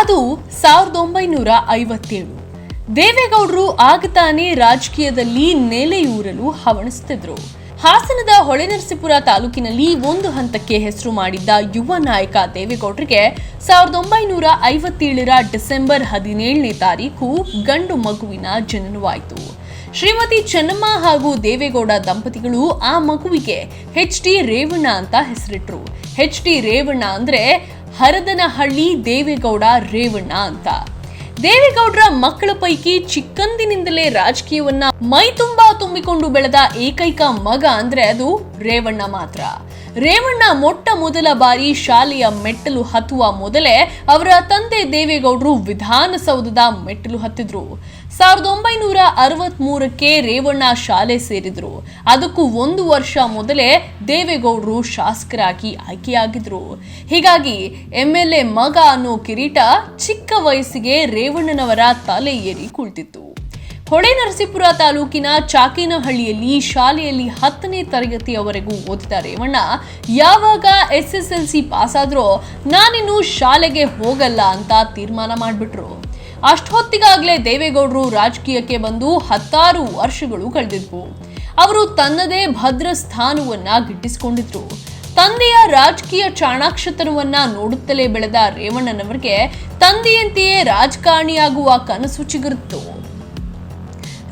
ಅದು ಸಾವಿರದ ಒಂಬೈನೂರ ಐವತ್ತೇಳು. ದೇವೇಗೌಡರು ಆಗ ತಾನೇ ರಾಜಕೀಯದಲ್ಲಿ ನೆಲೆಯೂರಲು ಹವಣಿಸುತ್ತಿದ್ರು ಹಾಸನದ ಹೊಳೆನರಸೀಪುರ ತಾಲೂಕಿನಲ್ಲಿ ಒಂದು ಹಂತಕ್ಕೆ ಹೆಸರು ಮಾಡಿದ್ದ ಯುವ ನಾಯಕ ದೇವೇಗೌಡರಿಗೆ ಸಾವಿರದ ಒಂಬೈನೂರ ಐವತ್ತೇಳರ ಡಿಸೆಂಬರ್ ಹದಿನೇಳನೇ ತಾರೀಕು ಗಂಡು ಮಗುವಿನ ಜನನವಾಯಿತು. ಶ್ರೀಮತಿ ಚೆನ್ನಮ್ಮ ಹಾಗೂ ದೇವೇಗೌಡ ದಂಪತಿಗಳು ಆ ಮಗುವಿಗೆ ಎಚ್ ಡಿ ರೇವಣ್ಣ ಅಂತ ಹೆಸರಿಟ್ರು. ಹೆಚ್ ಡಿ ರೇವಣ್ಣ ಅಂದ್ರೆ ಹರದನಹಳ್ಳಿ ದೇವೇಗೌಡ ರೇವಣ್ಣ ಅಂತ. ದೇವೇಗೌಡರ ಮಕ್ಕಳ ಪೈಕಿ ಚಿಕ್ಕಂದಿನಿಂದಲೇ ರಾಜಕೀಯವನ್ನ ಮೈತುಂಬಾ ತುಂಬಿಕೊಂಡು ಬೆಳೆದ ಏಕೈಕ ಮಗ ಅಂದ್ರೆ ಅದು ರೇವಣ್ಣ ಮಾತ್ರ. ರೇವಣ್ಣ ಮೊಟ್ಟ ಮೊದಲ ಬಾರಿ ಶಾಲೆಯ ಮೆಟ್ಟಲು ಹತ್ತುವ ಮೊದಲೇ ಅವರ ತಂದೆ ದೇವೇಗೌಡರು ವಿಧಾನಸೌಧದ ಮೆಟ್ಟಲು ಹತ್ತಿದ್ರು. ಸಾವಿರದ ಒಂಬೈನೂರ ಅರವತ್ತ್ ಮೂರಕ್ಕೆ ರೇವಣ್ಣ ಶಾಲೆ ಸೇರಿದ್ರು. ಅದಕ್ಕೂ ಒಂದು ವರ್ಷ ಮೊದಲೇ ದೇವೇಗೌಡರು ಶಾಸಕರಾಗಿ ಆಯ್ಕೆಯಾಗಿದ್ರು. ಹೀಗಾಗಿ ಎಂ ಎಲ್ ಎ ಮಗ ಅನ್ನೋ ಕಿರೀಟ ಚಿಕ್ಕ ವಯಸ್ಸಿಗೆ ರೇವಣ್ಣನವರ ತಲೆ ಏರಿ ಕುಳಿತಿತ್ತು. ಹೊಳೆನರಸೀಪುರ ತಾಲೂಕಿನ ಚಾಕಿನಹಳ್ಳಿಯಲ್ಲಿ ಶಾಲೆಯಲ್ಲಿ ಹತ್ತನೇ ತರಗತಿಯವರೆಗೂ ಓದಿದ ರೇವಣ್ಣ, ಯಾವಾಗ S S L C pass ಆದ್ರೋ ನಾನಿನ್ನು ಶಾಲೆಗೆ ಹೋಗಲ್ಲ ಅಂತ ತೀರ್ಮಾನ ಮಾಡಿಬಿಟ್ರು. ಅಷ್ಟೊತ್ತಿಗಾಗಲೇ ದೇವೇಗೌಡರು ರಾಜಕೀಯಕ್ಕೆ ಬಂದು ಹತ್ತಾರು ವರ್ಷಗಳು ಕಳೆದಿದ್ವು. ಅವರು ತನ್ನದೇ ಭದ್ರ ಸ್ಥಾನವನ್ನ ಗಿಟ್ಟಿಸಿಕೊಂಡಿದ್ರು. ತಂದೆಯ ರಾಜಕೀಯ ಚಾಣಾಕ್ಷತನವನ್ನ ನೋಡುತ್ತಲೇ ಬೆಳೆದ ರೇವಣ್ಣನವರಿಗೆ ತಂದೆಯಂತೆಯೇ ರಾಜಕಾರಣಿಯಾಗುವ ಕನಸು ಚಿಗುರಿತ್ತು.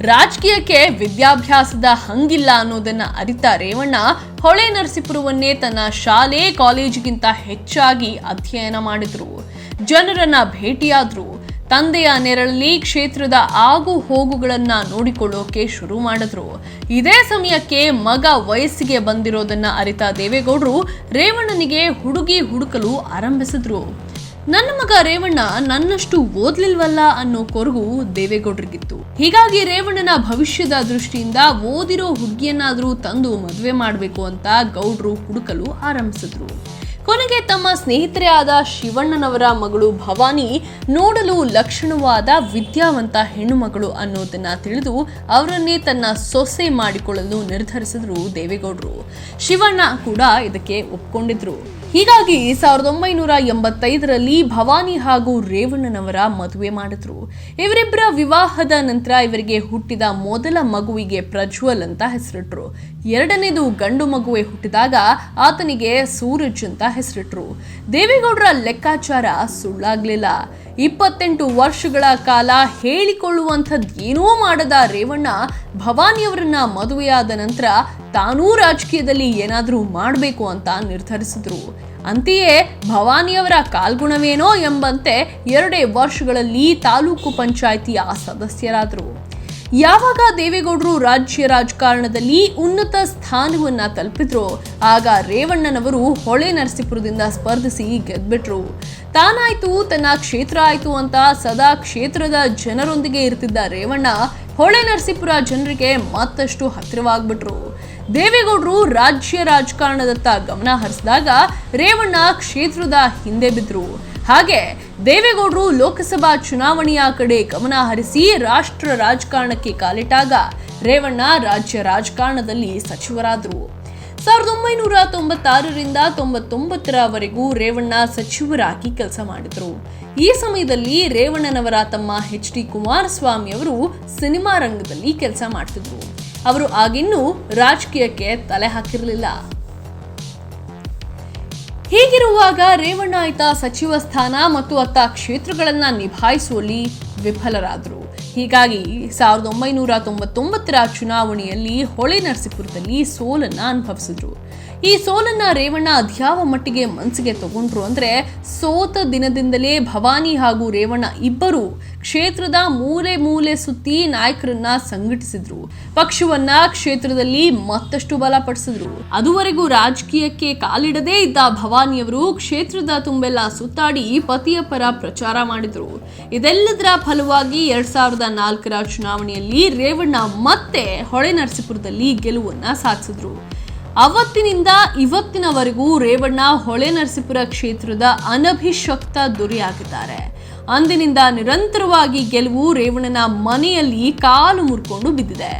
ರಾಜಕೀಯಕ್ಕೆ ವಿದ್ಯಾಭ್ಯಾಸದ ಹಂಗಿಲ್ಲ ಅನ್ನೋದನ್ನ ಅರಿತ ರೇವಣ್ಣ ಹೊಳೆ ನರಸೀಪುರವನ್ನೇ ತನ್ನ ಶಾಲೆ, ಕಾಲೇಜಿಗಿಂತ ಹೆಚ್ಚಾಗಿ ಅಧ್ಯಯನ ಮಾಡಿದ್ರು. ಜನರನ್ನ ಭೇಟಿಯಾದ್ರು. ತಂದೆಯ ನೆರಳಲ್ಲಿ ಕ್ಷೇತ್ರದ ಆಗು ಹೋಗುಗಳನ್ನ ನೋಡಿಕೊಳ್ಳೋಕೆ ಶುರು ಮಾಡಿದ್ರು. ಇದೇ ಸಮಯಕ್ಕೆ ಮಗ ವಯಸ್ಸಿಗೆ ಬಂದಿರೋದನ್ನ ಅರಿತ ದೇವೇಗೌಡರು ರೇವಣ್ಣನಿಗೆ ಹುಡುಗಿ ಹುಡುಕಲು ಆರಂಭಿಸಿದ್ರು. ನನ್ನ ಮಗ ರೇವಣ್ಣ ನನ್ನಷ್ಟು ಓದ್ಲಿಲ್ವಲ್ಲ ಅನ್ನೋ ಕೊರಗು ದೇವೇಗೌಡರಿಗಿತ್ತು. ಹೀಗಾಗಿ ರೇವಣ್ಣನ ಭವಿಷ್ಯದ ದೃಷ್ಟಿಯಿಂದ ಓದಿರೋ ಹುಡುಗಿಯನ್ನಾದ್ರೂ ತಂದು ಮದುವೆ ಮಾಡಬೇಕು ಅಂತ ಗೌಡ್ರು ಹುಡುಕಲು ಆರಂಭಿಸಿದ್ರು. ಕೊನೆಗೆ ತಮ್ಮ ಸ್ನೇಹಿತರೇ ಆದ ಶಿವಣ್ಣನವರ ಮಗಳು ಭವಾನಿ ನೋಡಲು ಲಕ್ಷಣವಾದ ವಿದ್ಯಾವಂತ ಹೆಣ್ಣುಮಗಳು ಅನ್ನೋದನ್ನ ತಿಳಿದು ಅವರನ್ನೇ ತನ್ನ ಸೊಸೆ ಮಾಡಿಕೊಳ್ಳಲು ನಿರ್ಧರಿಸಿದ್ರು ದೇವೇಗೌಡರು. ಶಿವಣ್ಣ ಕೂಡ ಇದಕ್ಕೆ ಒಪ್ಕೊಂಡಿದ್ರು. ಹೀಗಾಗಿ ಸಾವಿರದ ಒಂಬೈನೂರ ಎಂಬತ್ತೈದರಲ್ಲಿ ಭವಾನಿ ಹಾಗೂ ರೇವಣ್ಣನವರ ಮದುವೆ ಮಾಡಿದ್ರು. ಇವರಿಬ್ಬರ ವಿವಾಹದ ನಂತರ ಇವರಿಗೆ ಹುಟ್ಟಿದ ಮೊದಲ ಮಗುವಿಗೆ ಪ್ರಜ್ವಲ್ ಅಂತ ಹೆಸರಿಟ್ರು. ಎರಡನೇದು ಗಂಡು ಮಗುವೆ ಹುಟ್ಟಿದಾಗ ಆತನಿಗೆ ಸೂರಜ್ ಅಂತ ಹೆಸರಿಟ್ರು. ದೇವೇಗೌಡರ ಲೆಕ್ಕಾಚಾರ ಸುಳ್ಳಾಗ್ಲಿಲ್ಲ. ಇಪ್ಪತ್ತೆಂಟು ವರ್ಷಗಳ ಕಾಲ ಹೇಳಿಕೊಳ್ಳುವಂಥದ್ದು ಏನೂ ಮಾಡದ ರೇವಣ್ಣ ಭವಾನಿಯವರನ್ನ ಮದುವೆಯಾದ ನಂತರ ತಾನೂ ರಾಜಕೀಯದಲ್ಲಿ ಏನಾದರೂ ಮಾಡಬೇಕು ಅಂತ ನಿರ್ಧರಿಸಿದ್ರು. ಅಂತೆಯೇ ಭವಾನಿಯವರ ಕಾಲ್ಗುಣವೇನೋ ಎಂಬಂತೆ ಎರಡೇ ವರ್ಷಗಳಲ್ಲಿ ತಾಲೂಕು ಪಂಚಾಯಿತಿಯ ಸದಸ್ಯರಾದರು. ಯಾವಾಗ ದೇವೇಗೌಡರು ರಾಜ್ಯ ರಾಜಕಾರಣದಲ್ಲಿ ಉನ್ನತ ಸ್ಥಾನವನ್ನ ತಲುಪಿದ್ರು, ಆಗ ರೇವಣ್ಣನವರು ಹೊಳೆ ನರಸೀಪುರದಿಂದ ಸ್ಪರ್ಧಿಸಿ ಗೆದ್ದುಬಿಟ್ರು ತಾನಾಯ್ತು, ತನ್ನ ಕ್ಷೇತ್ರ ಆಯ್ತು ಅಂತ ಸದಾ ಕ್ಷೇತ್ರದ ಜನರೊಂದಿಗೆ ಇರ್ತಿದ್ದ ರೇವಣ್ಣ ಹೊಳೆ ನರಸೀಪುರ ಜನರಿಗೆ ಮತ್ತಷ್ಟು ಹತ್ತಿರವಾಗ್ಬಿಟ್ರು. ದೇವೇಗೌಡರು ರಾಜ್ಯ ರಾಜಕಾರಣದತ್ತ ಗಮನ ಹರಿಸಿದಾಗ ರೇವಣ್ಣ ಕ್ಷೇತ್ರದ ಹಿಂದೆ ಬಿದ್ದರು ಹಾಗೆ ದೇವೇಗೌಡರು ಲೋಕಸಭಾ ಚುನಾವಣೆಯ ಕಡೆ ಗಮನ ಹರಿಸಿ ರಾಷ್ಟ್ರ ರಾಜಕಾರಣಕ್ಕೆ ಕಾಲಿಟ್ಟಾಗ ರೇವಣ್ಣ ರಾಜ್ಯ ರಾಜಕಾರಣದಲ್ಲಿ ಸಚಿವರಾದರು. ಸಾವಿರದ ಒಂಬೈನೂರ ತೊಂಬತ್ತಾರರಿಂದ ತೊಂಬತ್ತೊಂಬತ್ತರವರೆಗೂ ರೇವಣ್ಣ ಸಚಿವರಾಗಿ ಕೆಲಸ ಮಾಡಿದರು. ಈ ಸಮಯದಲ್ಲಿ ರೇವಣ್ಣನವರ ತಮ್ಮ ಎಚ್ ಡಿ ಕುಮಾರಸ್ವಾಮಿ ಅವರು ಸಿನಿಮಾ ರಂಗದಲ್ಲಿ ಕೆಲಸ ಮಾಡ್ತಿದ್ರು. ಅವರು ಆಗಿನ್ನೂ ರಾಜಕೀಯಕ್ಕೆ ತಲೆ ಹಾಕಿರಲಿಲ್ಲ. ಹೀಗಿರುವಾಗ ರೇವಣ್ಣ ಆಯ್ತ ಸಚಿವ ಸ್ಥಾನ ಮತ್ತು ಅತ್ತ ಕ್ಷೇತ್ರಗಳನ್ನ ನಿಭಾಯಿಸುವಲ್ಲಿ ವಿಫಲರಾದರು. ಹೀಗಾಗಿ ಸಾವಿರದ ಒಂಬೈನೂರ ತೊಂಬತ್ತೊಂಬತ್ತರ ಚುನಾವಣೆಯಲ್ಲಿ ಹೊಳೆ ನರಸೀಪುರದಲ್ಲಿ ಸೋಲನ್ನ ಅನುಭವಿಸಿದ್ರು. ಈ ಸೋಲನ್ನ ರೇವಣ್ಣ ಅದ್ಯಾವ ಮಟ್ಟಿಗೆ ಮನಸ್ಸಿಗೆ ತಗೊಂಡ್ರು ಅಂದ್ರೆ ಸೋತ ದಿನದಿಂದಲೇ ಭವಾನಿ ಹಾಗೂ ರೇವಣ್ಣ ಇಬ್ಬರು ಕ್ಷೇತ್ರದ ಮೂಲೆ ಮೂಲೆ ಸುತ್ತಿ ನಾಯಕರನ್ನ ಸಂಘಟಿಸಿದ್ರು. ಪಕ್ಷವನ್ನ ಕ್ಷೇತ್ರದಲ್ಲಿ ಮತ್ತಷ್ಟು ಬಲಪಡಿಸಿದ್ರು. ಅದುವರೆಗೂ ರಾಜಕೀಯಕ್ಕೆ ಕಾಲಿಡದೇ ಇದ್ದ ಭವಾನಿಯವರು ಕ್ಷೇತ್ರದ ತುಂಬೆಲ್ಲ ಸುತ್ತಾಡಿ ಪತಿಯ ಪರ ಪ್ರಚಾರ ಮಾಡಿದ್ರು. ಇದೆಲ್ಲದರ ಫಲವಾಗಿ ಎರಡ್ ಸಾವಿರದ ನಾಲ್ಕರ ಚುನಾವಣೆಯಲ್ಲಿ ರೇವಣ್ಣ ಮತ್ತೆ ಹೊಳೆ ನರಸೀಪುರದಲ್ಲಿ ಗೆಲುವನ್ನ ಸಾಧಿಸಿದ್ರು. ಅವತ್ತಿನಿಂದ ಇವತ್ತಿನವರೆಗೂ ರೇವಣ್ಣ ಹೊಳೆ ನರಸೀಪುರ ಕ್ಷೇತ್ರದ ಅನಭಿಷಕ್ತ ದೊರೆಯಾಗಿದ್ದಾರೆ. ಅಂದಿನಿಂದ ನಿರಂತರವಾಗಿ ಗೆಲುವು ರೇವಣ್ಣನ ಮನೆಯಲ್ಲಿ ಕಾಲು ಮುರ್ಕೊಂಡು ಬಿದ್ದಿದೆ.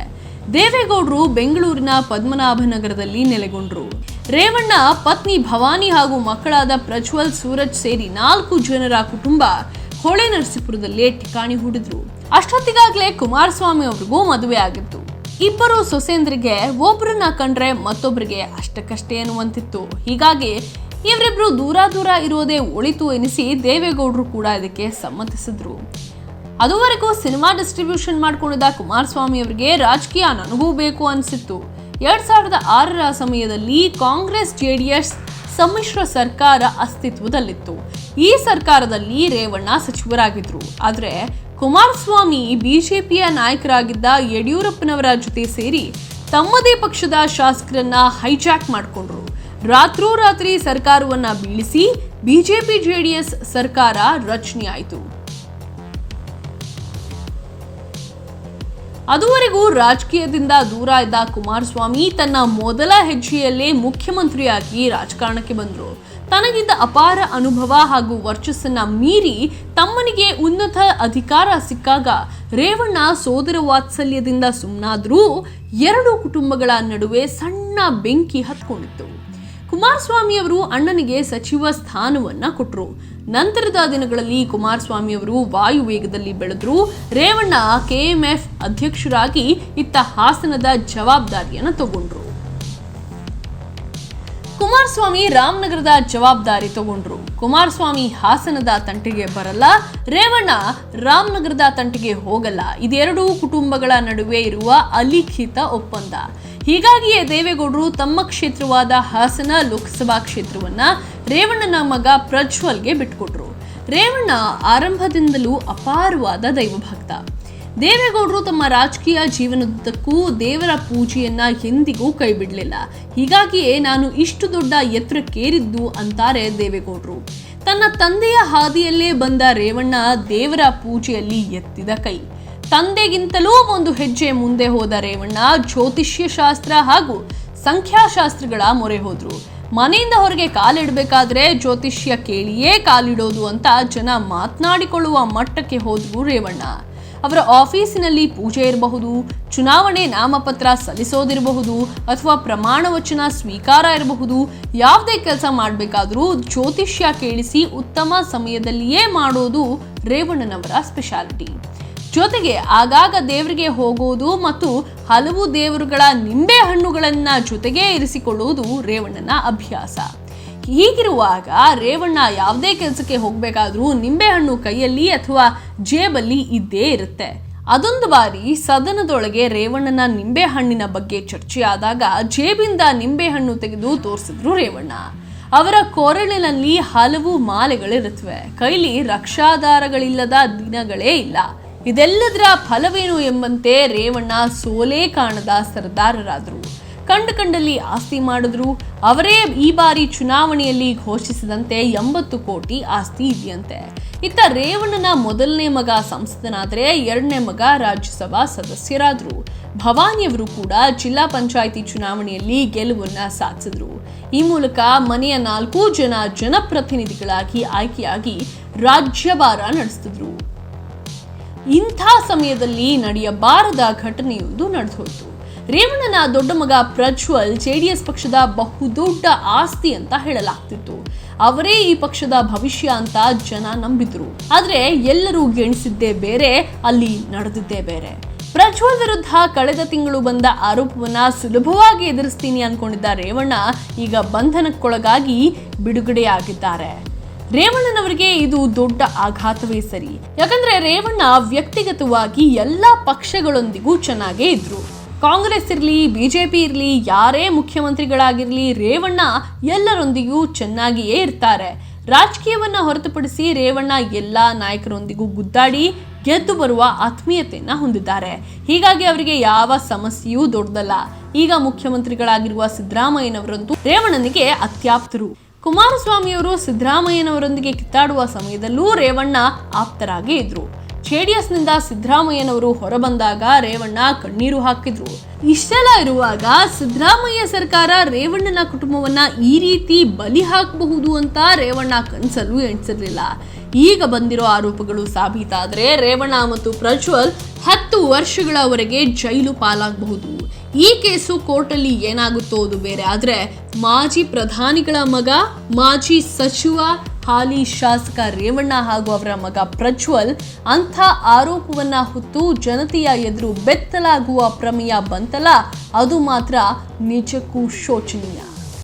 ದೇವೇಗೌಡರು ಬೆಂಗಳೂರಿನ ಪದ್ಮನಾಭನಗರದಲ್ಲಿ ನೆಲೆಗೊಂಡ್ರು. ರೇವಣ್ಣ ಪತ್ನಿ ಭವಾನಿ ಹಾಗೂ ಮಕ್ಕಳಾದ ಪ್ರಜ್ವಲ್ ಸೂರಜ್ ಸೇರಿ ನಾಲ್ಕು ಜನರ ಕುಟುಂಬ ಹೊಳೆ ನರಸೀಪುರದಲ್ಲಿ ಠಿಕಾಣಿ ಹೂಡಿದ್ರು. ಅಷ್ಟೊತ್ತಿಗಾಗಲೇ ಕುಮಾರಸ್ವಾಮಿ ಅವ್ರಿಗೂ ಮದುವೆ ಆಗಿತ್ತು. ಇಬ್ಬರು ಸೊಸೆಂದ್ರಿಗೆ ಒಬ್ಬರನ್ನ ಕಂಡ್ರೆ ಮತ್ತೊಬ್ಬರಿಗೆ ಅಷ್ಟಕ್ಕಷ್ಟೇ ಎನ್ನುವಂತಿತ್ತು ಹೀಗಾಗಿ ಇವರಿಬ್ರು ದೂರ ದೂರ ಇರೋದೇ ಒಳಿತು ಎನಿಸಿ ದೇವೇಗೌಡರು ಕೂಡ ಇದಕ್ಕೆ ಸಮ್ಮತಿಸಿದ್ರು. ಅದುವರೆಗೂ ಸಿನಿಮಾ ಡಿಸ್ಟ್ರಿಬ್ಯೂಷನ್ ಮಾಡ್ಕೊಂಡಿದ್ದ ಕುಮಾರಸ್ವಾಮಿ ಅವರಿಗೆ ರಾಜಕೀಯ ನನಗೂ ಬೇಕು ಅನಿಸಿತ್ತು. ಎರಡ್ ಸಾವಿರದ ಆರರ ಸಮಯದಲ್ಲಿ ಕಾಂಗ್ರೆಸ್ ಜೆಡಿಎಸ್ ಸಮ್ಮಿಶ್ರ ಸರ್ಕಾರ ಅಸ್ತಿತ್ವದಲ್ಲಿತ್ತು. ಈ ಸರ್ಕಾರದಲ್ಲಿ ರೇವಣ್ಣ ಸಚಿವರಾಗಿದ್ರು. ಆದರೆ ಕುಮಾರಸ್ವಾಮಿ ಬಿಜೆಪಿಯ ನಾಯಕರಾಗಿದ್ದ ಯಡಿಯೂರಪ್ಪನವರ ಜೊತೆ ಸೇರಿ ತಮ್ಮದೇ ಪಕ್ಷದ ಶಾಸಕರನ್ನ ಹೈಜಾಕ್ ಮಾಡಿಕೊಂಡ್ರು. ರಾತ್ರೋರಾತ್ರಿ ಸರ್ಕಾರವನ್ನ ಬೀಳಿಸಿ ಬಿಜೆಪಿ ಜೆಡಿಎಸ್ ಸರ್ಕಾರ ರಚನೆ ಅದುವರೆಗೂ ರಾಜಕೀಯದಿಂದ ದೂರ ಇದ್ದ ಕುಮಾರಸ್ವಾಮಿ ತನ್ನ ಮೊದಲ ಹೆಜ್ಜೆಯಲ್ಲೇ ಮುಖ್ಯಮಂತ್ರಿಯಾಗಿ ರಾಜಕಾರಣಕ್ಕೆ ಬಂದರು. ತನಗಿದ್ದ ಅಪಾರ ಅನುಭವ ಹಾಗೂ ವರ್ಚಸ್ಸನ್ನ ಮೀರಿ ತಮ್ಮನಿಗೆ ಉನ್ನತ ಅಧಿಕಾರ ಸಿಕ್ಕಾಗ ರೇವಣ್ಣ ಸೋದರ ವಾತ್ಸಲ್ಯದಿಂದ ಸುಮ್ಮನಾದರೂ ಎರಡು ಕುಟುಂಬಗಳ ನಡುವೆ ಸಣ್ಣ ಬೆಂಕಿ ಹತ್ಕೊಂಡಿತ್ತು. ಕುಮಾರಸ್ವಾಮಿ ಅವರು ಅಣ್ಣನಿಗೆ ಸಚಿವ ಸ್ಥಾನವನ್ನ ಕೊಟ್ಟರು ನಂತರದ ದಿನಗಳಲ್ಲಿ ಕುಮಾರಸ್ವಾಮಿ ಅವರು ವಾಯು ವೇಗದಲ್ಲಿ ಬೆಳೆದ್ರು. ರೇವಣ್ಣ ಕೆಎಂಎಫ್ ಅಧ್ಯಕ್ಷರಾಗಿ ಇತ್ತ ಹಾಸನದ ಜವಾಬ್ದಾರಿಯನ್ನು ತಗೊಂಡ್ರು. ಕುಮಾರಸ್ವಾಮಿ ರಾಮನಗರದ ಜವಾಬ್ದಾರಿ ತಗೊಂಡ್ರು. ಕುಮಾರಸ್ವಾಮಿ ಹಾಸನದ ತಂಟೆಗೆ ಬರಲ್ಲ, ರೇವಣ್ಣ ರಾಮನಗರದ ತಂಟೆಗೆ ಹೋಗಲ್ಲ. ಇದೆರಡೂ ಕುಟುಂಬಗಳ ನಡುವೆ ಇರುವ ಅಲಿಖಿತ ಒಪ್ಪಂದ. ಹೀಗಾಗಿಯೇ ದೇವೇಗೌಡರು ತಮ್ಮ ಕ್ಷೇತ್ರವಾದ ಹಾಸನ ಲೋಕಸಭಾ ಕ್ಷೇತ್ರವನ್ನ ರೇವಣ್ಣನ ಮಗ ಪ್ರಜ್ವಲ್ಗೆ ಬಿಟ್ಕೊಟ್ರು. ರೇವಣ್ಣ ಆರಂಭದಿಂದಲೂ ಅಪಾರವಾದ ದೈವಭಕ್ತ. ದೇವೇಗೌಡರು ತಮ್ಮ ರಾಜಕೀಯ ಜೀವನದುದ್ದಕ್ಕೂ ದೇವರ ಪೂಜೆಯನ್ನ ಎಂದಿಗೂ ಕೈಬಿಡಲಿಲ್ಲ. ಹೀಗಾಗಿಯೇ ನಾನು ಇಷ್ಟು ದೊಡ್ಡ ಎತ್ತರಕ್ಕೇರಿದ್ದು ಅಂತಾರೆ ದೇವೇಗೌಡರು. ತನ್ನ ತಂದೆಯ ಹಾದಿಯಲ್ಲೇ ಬಂದ ರೇವಣ್ಣ ದೇವರ ಪೂಜೆಯಲ್ಲಿ ಎತ್ತಿದ ಕೈ. ತಂದೆಗಿಂತಲೂ ಒಂದು ಹೆಜ್ಜೆ ಮುಂದೆ ಹೋದ ರೇವಣ್ಣ ಜ್ಯೋತಿಷ್ಯ ಶಾಸ್ತ್ರ ಹಾಗೂ ಸಂಖ್ಯಾಶಾಸ್ತ್ರಗಳ ಮೊರೆ ಹೋದ್ರು. ಮನೆಯಿಂದ ಹೊರಗೆ ಕಾಲಿಡಬೇಕಾದ್ರೆ ಜ್ಯೋತಿಷ್ಯ ಕೇಳಿಯೇ ಕಾಲಿಡೋದು ಅಂತ ಜನ ಮಾತನಾಡಿಕೊಳ್ಳುವ ಮಟ್ಟಕ್ಕೆ ಹೋದ್ರು ರೇವಣ್ಣ. ಅವರ ಆಫೀಸಿನಲ್ಲಿ ಪೂಜೆ ಇರಬಹುದು, ಚುನಾವಣೆ ನಾಮಪತ್ರ ಸಲ್ಲಿಸೋದಿರಬಹುದು ಅಥವಾ ಪ್ರಮಾಣ ವಚನ ಸ್ವೀಕಾರ ಇರಬಹುದು. ಯಾವುದೇ ಕೆಲಸ ಮಾಡಬೇಕಾದ್ರೂ ಜ್ಯೋತಿಷ್ಯ ಕೇಳಿಸಿ ಉತ್ತಮ ಸಮಯದಲ್ಲಿಯೇ ಮಾಡೋದು ರೇವಣ್ಣನವರ ಸ್ಪೆಷಾಲಿಟಿ ಜೊತೆಗೆ ಆಗಾಗ ದೇವರಿಗೆ ಹೋಗುವುದು ಮತ್ತು ಹಲವು ದೇವರುಗಳ ನಿಂಬೆ ಹಣ್ಣುಗಳನ್ನ ಜೊತೆಗೆ ಇರಿಸಿಕೊಳ್ಳುವುದು ರೇವಣ್ಣನ ಅಭ್ಯಾಸ. ಹೀಗಿರುವಾಗ ರೇವಣ್ಣ ಯಾವುದೇ ಕೆಲಸಕ್ಕೆ ಹೋಗಬೇಕಾದ್ರೂ ನಿಂಬೆಹಣ್ಣು ಕೈಯಲ್ಲಿ ಅಥವಾ ಜೇಬಲ್ಲಿ ಇದ್ದೇ ಇರುತ್ತೆ. ಅದೊಂದು ಬಾರಿ ಸದನದೊಳಗೆ ರೇವಣ್ಣನ ನಿಂಬೆಹಣ್ಣಿನ ಬಗ್ಗೆ ಚರ್ಚೆಯಾದಾಗ ಜೇಬಿಂದ ನಿಂಬೆಹಣ್ಣು ತೆಗೆದು ತೋರಿಸಿದ್ರು ರೇವಣ್ಣ. ಅವರ ಕೊರಳಿನಲ್ಲಿ ಹಲವು ಮಾಲೆಗಳಿರುತ್ತವೆ. ಕೈಲಿ ರಕ್ಷಾಧಾರಗಳಿಲ್ಲದ ದಿನಗಳೇ ಇಲ್ಲ. ಇದೆಲ್ಲದರ ಫಲವೇನು ಎಂಬಂತೆ ರೇವಣ್ಣ ಸೋಲೇ ಕಾಣದ ಸರ್ದಾರರಾದರು. ಕಂಡು ಕಂಡಲ್ಲಿ ಆಸ್ತಿ ಮಾಡಿದ್ರು. ಅವರೇ ಈ ಬಾರಿ ಚುನಾವಣೆಯಲ್ಲಿ ಘೋಷಿಸಿದಂತೆ ಎಂಬತ್ತು ಕೋಟಿ ಆಸ್ತಿ ಇದೆಯಂತೆ. ಇತ್ತ ರೇವಣ್ಣನ ಮೊದಲನೇ ಮಗ ಸಂಸದನಾದರೆ ಎರಡನೇ ಮಗ ರಾಜ್ಯಸಭಾ ಸದಸ್ಯರಾದರು. ಭವಾನಿಯವರು ಕೂಡ ಜಿಲ್ಲಾ ಪಂಚಾಯಿತಿ ಚುನಾವಣೆಯಲ್ಲಿ ಗೆಲುವನ್ನ ಸಾಧಿಸಿದ್ರು. ಈ ಮೂಲಕ ಮನೆಯ ನಾಲ್ಕು ಜನ ಜನಪ್ರತಿನಿಧಿಗಳಾಗಿ ಆಯ್ಕೆಯಾಗಿ ರಾಜ್ಯಭಾರ ನಡೆಸ್ತಿದ್ರು ಇಂಥ ಸಮಯದಲ್ಲಿ ನಡೆಯಬಾರದ ಘಟನೆಯೊಂದು ನಡೆದೋಯ್ತು. ರೇವಣ್ಣನ ದೊಡ್ಡ ಮಗ ಪ್ರಜ್ವಲ್ ಜೆಡಿಎಸ್ ಪಕ್ಷದ ಬಹುದೊಡ್ಡ ಆಸ್ತಿ ಅಂತ ಹೇಳಲಾಗ್ತಿತ್ತು. ಅವರೇ ಈ ಪಕ್ಷದ ಭವಿಷ್ಯ ಅಂತ ಜನ ನಂಬಿದ್ರು. ಆದ್ರೆ ಎಲ್ಲರೂ ಗೆಣಿಸಿದ್ದೇ ಬೇರೆ, ಅಲ್ಲಿ ನಡೆದಿದ್ದೇ ಬೇರೆ. ಪ್ರಜ್ವಲ್ ವಿರುದ್ಧ ಕಳೆದ ತಿಂಗಳು ಬಂದ ಆರೋಪವನ್ನ ಸುಲಭವಾಗಿ ಎದುರಿಸ್ತೀನಿ ಅನ್ಕೊಂಡಿದ್ದ ರೇವಣ್ಣ ಈಗ ಬಂಧನಕ್ಕೊಳಗಾಗಿ ಬಿಡುಗಡೆಯಾಗಿದ್ದಾರೆ. ರೇವಣ್ಣನವರಿಗೆ ಇದು ದೊಡ್ಡ ಆಘಾತವೇ ಸರಿ. ಯಾಕಂದ್ರೆ ರೇವಣ್ಣ ವ್ಯಕ್ತಿಗತವಾಗಿ ಎಲ್ಲ ಪಕ್ಷಗಳೊಂದಿಗೂ ಚೆನ್ನಾಗೇ ಇದ್ರು. ಕಾಂಗ್ರೆಸ್ ಇರಲಿ, ಬಿಜೆಪಿ ಇರಲಿ, ಯಾರೇ ಮುಖ್ಯಮಂತ್ರಿಗಳಾಗಿರಲಿ, ರೇವಣ್ಣ ಎಲ್ಲರೊಂದಿಗೂ ಚೆನ್ನಾಗಿಯೇ ಇರ್ತಾರೆ. ರಾಜಕೀಯವನ್ನ ಹೊರತುಪಡಿಸಿ ರೇವಣ್ಣ ಎಲ್ಲ ನಾಯಕರೊಂದಿಗೂ ಗುದ್ದಾಡಿ ಗೆದ್ದು ಬರುವ ಆತ್ಮೀಯತೆಯನ್ನ ಹೊಂದಿದ್ದಾರೆ. ಹೀಗಾಗಿ ಅವರಿಗೆ ಯಾವ ಸಮಸ್ಯೆಯೂ ದೊಡ್ಡದಲ್ಲ. ಈಗ ಮುಖ್ಯಮಂತ್ರಿಗಳಾಗಿರುವ ಸಿದ್ದರಾಮಯ್ಯನವರಂತೂ ರೇವಣ್ಣನಿಗೆ ಅತ್ಯಾಪ್ತರು. ಕುಮಾರಸ್ವಾಮಿಯವರು ಸಿದ್ದರಾಮಯ್ಯನವರೊಂದಿಗೆ ಕಿತ್ತಾಡುವ ಸಮಯದಲ್ಲೂ ರೇವಣ್ಣ ಆಪ್ತರಾಗೇ ಇದ್ರು. ಜೆಡಿಎಸ್ನಿಂದ ಸಿದ್ದರಾಮಯ್ಯನವರು ಹೊರಬಂದಾಗ ರೇವಣ್ಣ ಕಣ್ಣೀರು ಹಾಕಿದ್ರು. ಇಷ್ಟೆಲ್ಲ ಇರುವಾಗ ಸಿದ್ದರಾಮಯ್ಯ ಸರ್ಕಾರ ರೇವಣ್ಣನ ಕುಟುಂಬವನ್ನ ಈ ರೀತಿ ಬಲಿ ಹಾಕಬಹುದು ಅಂತ ರೇವಣ್ಣ ಕನಸಲ್ಲೂ ಎಣಿಸಿರ್ಲಿಲ್ಲ. ಈಗ ಬಂದಿರೋ ಆರೋಪಗಳು ಸಾಬೀತಾದ್ರೆ ರೇವಣ್ಣ ಮತ್ತು ಪ್ರಜ್ವಲ್ ಹತ್ತು ವರ್ಷಗಳವರೆಗೆ ಜೈಲು ಪಾಲಾಗಬಹುದು. ಈ ಕೇಸು ಕೋರ್ಟಲ್ಲಿ ಏನಾಗುತ್ತೋ ಅದು ಬೇರೆ ಆದರೆ ಮಾಜಿ ಪ್ರಧಾನಿಗಳ ಮಗ, ಮಾಜಿ ಸಚಿವ, ಹಾಲಿ ಶಾಸಕ ರೇವಣ್ಣ ಹಾಗೂ ಅವರ ಮಗ ಪ್ರಜ್ವಲ್ ಅಂಥ ಆರೋಪವನ್ನ ಹೊತ್ತು ಜನತೆಯ ಎದುರು ಬೆತ್ತಲಾಗುವ ಪ್ರಮೇಯ ಬಂತಲ್ಲ, ಅದು ಮಾತ್ರ ನಿಜಕ್ಕೂ ಶೋಚನೀಯ.